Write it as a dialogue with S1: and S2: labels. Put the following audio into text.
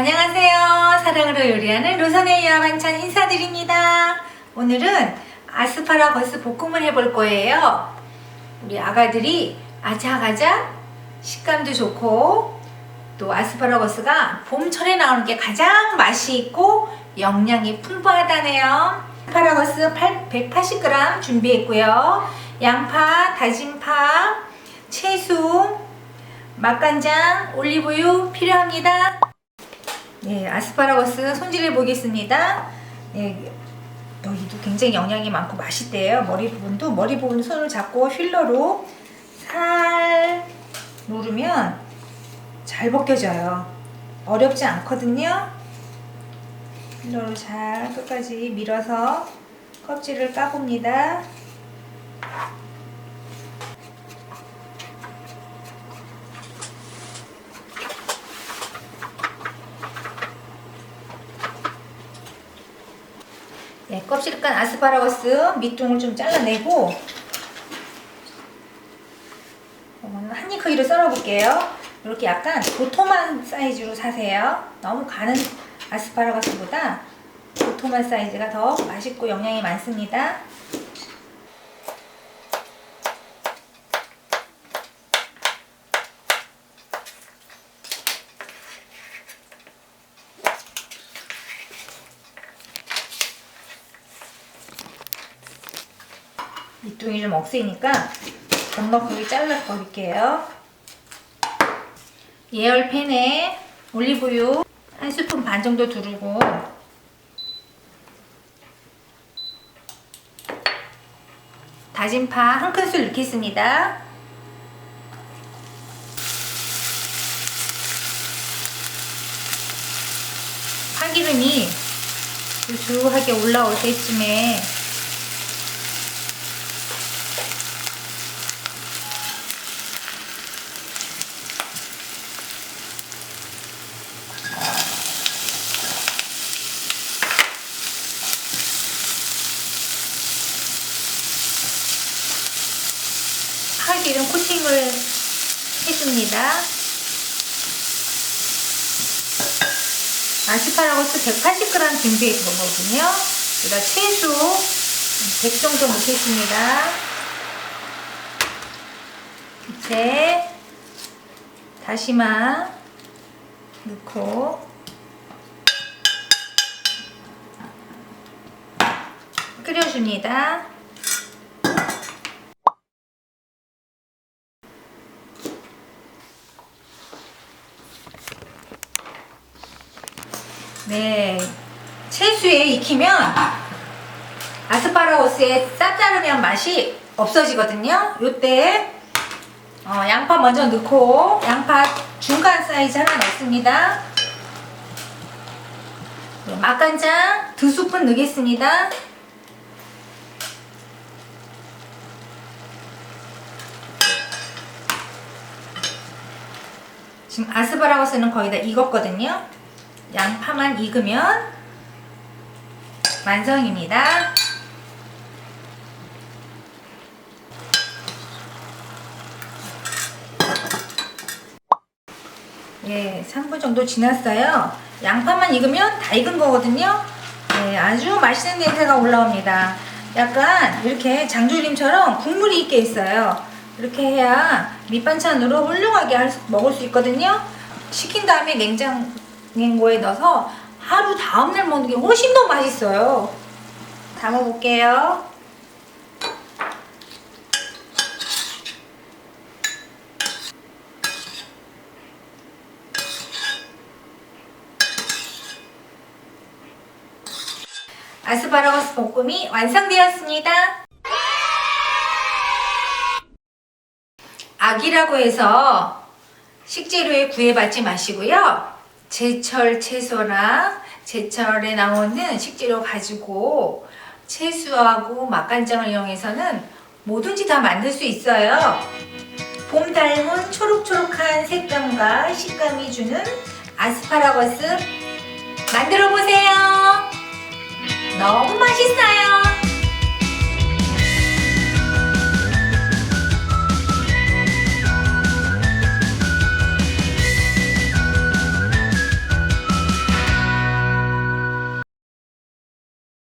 S1: 안녕하세요. 사랑으로 요리하는 로선의 반찬 인사드립니다. 오늘은 아스파라거스 볶음을 해볼 거예요. 우리 아가들이 아작아작 식감도 좋고 또 아스파라거스가 봄철에 나오는 게 가장 맛이 있고 영양이 풍부하다네요. 아스파라거스 180g 준비했고요. 양파, 다진 파, 채소, 맛간장, 올리브유 필요합니다. 네, 아스파라거스 손질해 보겠습니다. 네, 여기도 굉장히 영양이 많고 맛있대요. 머리 부분도 머리 부분 손을 잡고 휠러로 살 누르면 잘 벗겨져요. 어렵지 않거든요. 휠러로 잘 끝까지 밀어서 껍질을 까봅니다. 네, 껍질 깐 아스파라거스 밑둥을 좀 잘라내고 한입 크기로 썰어볼게요. 이렇게 약간 도톰한 사이즈로 사세요. 너무 가는 아스파라거스보다 도톰한 사이즈가 더 맛있고 영양이 많습니다. 밑둥이 좀 억세니까 넉넉하게 잘라 버릴게요. 예열팬에 올리브유 한 스푼 반 정도 두르고 다진 파 한 큰술 넣겠습니다. 파기름이 우수하게 올라올 때쯤에 파기름 코팅을 해줍니다. 아스파라거스 180g 준비해 거거든요. 여기다 채소 100 정도 넣겠습니다. 이제 다시마 넣고 끓여줍니다. 네. 채수에 익히면 아스파라거스의 쌉싸름한 맛이 없어지거든요. 요때 어, 양파 먼저 넣고 양파 중간 사이즈 하나 넣습니다. 네, 맛간장 두 스푼 넣겠습니다. 지금 아스파라거스는 거의 다 익었거든요. 양파만 익으면 완성입니다. 예, 3분 정도 지났어요. 양파만 익으면 다 익은 거거든요. 예, 아주 맛있는 냄새가 올라옵니다. 약간 이렇게 장조림처럼 국물이 있게 있어요. 이렇게 해야 밑반찬으로 훌륭하게 먹을 수 있거든요. 식힌 다음에 냉장 고에 넣어서 하루 다음날 먹는 게 훨씬 더 맛있어요. 담아볼게요. 아스파라거스 볶음이 완성되었습니다. 아기라고 해서 식재료에 구애받지 마시고요. 제철 채소나 제철에 나오는 식재료 가지고 채수하고 맛간장을 이용해서는 뭐든지 다 만들 수 있어요. 봄 닮은 초록초록한 색감과 식감이 주는 아스파라거스 만들어 보세요. 너무 맛있어요.